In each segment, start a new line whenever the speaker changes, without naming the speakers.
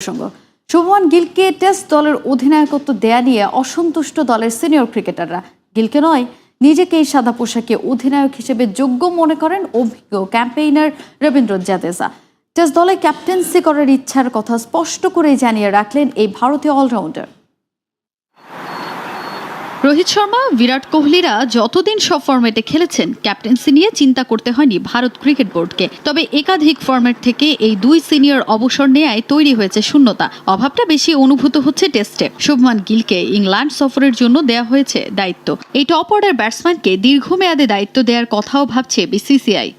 প্রসঙ্গ। শুভমান গিলকে টেস্ট দলের অধিনায়কত্ব দেয়া নিয়ে অসন্তুষ্ট দলের সিনিয়র ক্রিকেটাররা। গিলকে নয়, নিজেকেই সাদা পোশাকে অধিনায়ক হিসেবে যোগ্য মনে করেন অভিজ্ঞ ক্যাম্পেইনার রবীন্দ্র জাদেজা। টেস্ট দলে ক্যাপ্টেন্সি করার ইচ্ছার কথা স্পষ্ট করেই জানিয়ে রাখলেন এই ভারতীয় অলরাউন্ডার।
রোহিত শর্মা, বিরাট কোহলিরা যতদিন সব ফরম্যাটে খেলেছেন ক্যাপ্টেন্সি নিয়ে চিন্তা করতে হয়নি ভারত ক্রিকেট বোর্ডকে তবে একাধিক ফরম্যাট থেকে এই দুই সিনিয়র অবসর নেয়ায় তৈরি হয়েছে শূন্যতা। অভাবটা বেশি অনুভূত হচ্ছে টেস্টে শুভমান গিলকে ইংল্যান্ড সফরের জন্য দেয়া হয়েছে দায়িত্ব। এই টপ অর্ডার ব্যাটসম্যানকে দীর্ঘমেয়াদে দায়িত্ব দেওয়ার কথাও ভাবছে বিসিসিআই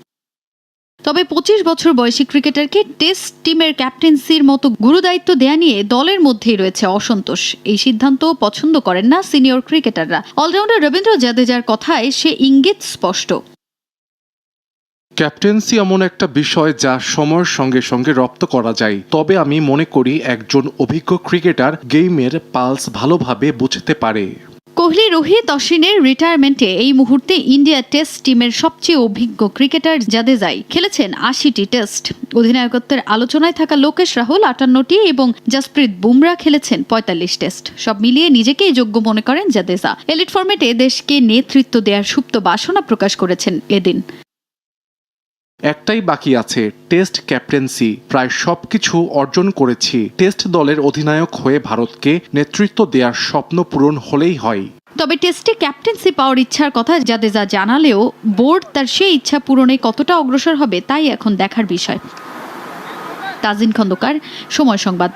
তবে পঁচিশ বছর বয়সী ক্রিকেটারকে টেস্ট টিমের ক্যাপ্টেন্সির মতো গুরুদায়িত্ব দেয়া নিয়ে দলের মধ্যেই রয়েছে অসন্তোষ। এই সিদ্ধান্ত পছন্দ করেন না সিনিয়র ক্রিকেটাররা। অলরাউন্ডার রবীন্দ্র জাদেজার কথায় সে ইঙ্গিত স্পষ্ট।
ক্যাপ্টেন্সি এমন একটা বিষয় যা সময়ের সঙ্গে সঙ্গে রপ্ত করা যায়। তবে আমি মনে করি একজন অভিজ্ঞ ক্রিকেটার গেইমের পালস ভালোভাবে বুঝতে পারে।
কোহলি রোহিত অশ্বিনের রিটায়ারমেন্টে এই মুহূর্তে ইন্ডিয়া টেস্ট টিমের সবচেয়ে অভিজ্ঞ ক্রিকেটার জাদেজাই খেলেছেন আশিটি টেস্ট অধিনায়কত্বের আলোচনায় থাকা লোকেশ রাহুল আটান্নটি এবং জাসপ্রীত বুমরা খেলেছেন পঁয়তাল্লিশ টেস্ট সব মিলিয়ে নিজেকেই যোগ্য মনে করেন জাদেজা। এলিট ফর্মেটে দেশকে নেতৃত্ব দেওয়ার সুপ্ত বাসনা প্রকাশ করেছেন এদিন।
একটাই বাকি আছে, টেস্ট ক্যাপ্টেন্সি। প্রায় সবকিছু অর্জন করেছি। টেস্ট দলের অধিনায়ক হয়ে ভারতকে নেতৃত্ব দেওয়ার স্বপ্ন পূরণ হলেই হয়।
তবে টেস্টে ক্যাপ্টেন্সি পাওয়ার ইচ্ছার কথা জাদেজা জানালেও, বোর্ড তার সেই ইচ্ছা পূরণে কতটা অগ্রসর হবে তাই এখন দেখার বিষয়। তাজিন খন্দকার, সময় সংবাদ।